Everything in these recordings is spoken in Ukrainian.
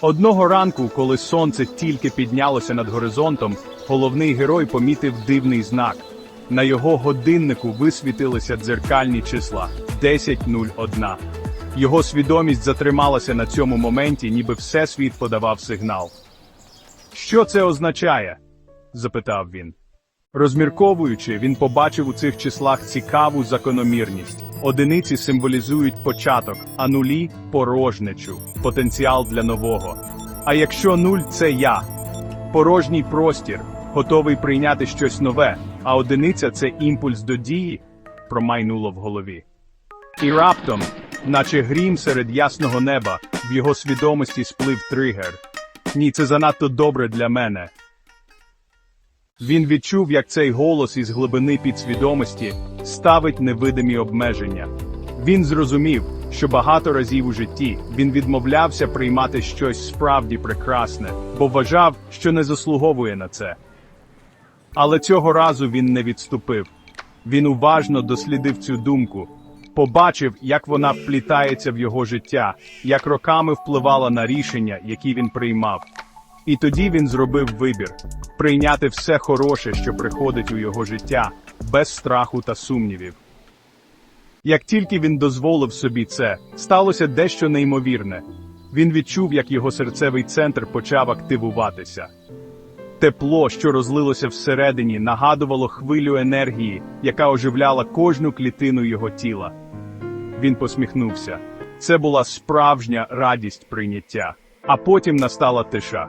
Одного ранку, коли сонце тільки піднялося над горизонтом, головний герой помітив дивний знак. На його годиннику висвітилися дзеркальні числа 10.01. Його свідомість затрималася на цьому моменті, ніби всесвіт подавав сигнал. Що це означає? запитав він. Розмірковуючи, він побачив у цих числах цікаву закономірність. Одиниці символізують початок, а нулі порожнечу, потенціал для нового. А якщо нуль це я, порожній простір, готовий прийняти щось нове, а одиниця це імпульс до дії, промайнуло в голові. І раптом, наче грім серед ясного неба, в його свідомості сплив тригер. Ні, це занадто добре для мене. Він відчув, як цей голос із глибини підсвідомості ставить невидимі обмеження. Він зрозумів, що багато разів у житті він відмовлявся приймати щось справді прекрасне, бо вважав, що не заслуговує на це. Але цього разу він не відступив. Він уважно дослідив цю думку, побачив, як вона вплітається в його життя, як роками впливала на рішення, які він приймав. І тоді він зробив вибір прийняти все хороше, що приходить у його життя, без страху та сумнівів. Як тільки він дозволив собі це, сталося дещо неймовірне. Він відчув, як його серцевий центр почав активуватися. Тепло, що розлилося всередині, нагадувало хвилю енергії, яка оживляла кожну клітину його тіла. Він посміхнувся. Це була справжня радість прийняття. А потім настала тиша.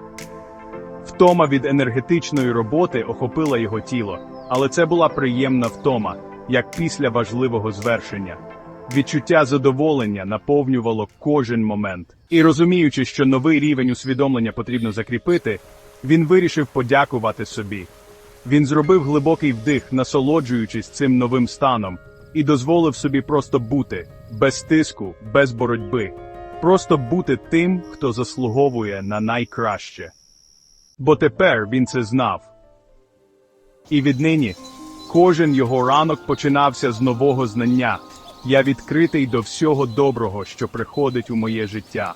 Втома від енергетичної роботи охопила його тіло, але це була приємна втома, як після важливого звершення. Відчуття задоволення наповнювало кожен момент. І розуміючи, що новий рівень усвідомлення потрібно закріпити, він вирішив подякувати собі. Він зробив глибокий вдих, насолоджуючись цим новим станом, і дозволив собі просто бути, без тиску, без боротьби, просто бути тим, хто заслуговує на найкраще. Бо тепер він це знав. І віднині кожен його ранок починався з нового знання. Я відкритий до всього доброго, що приходить у моє життя.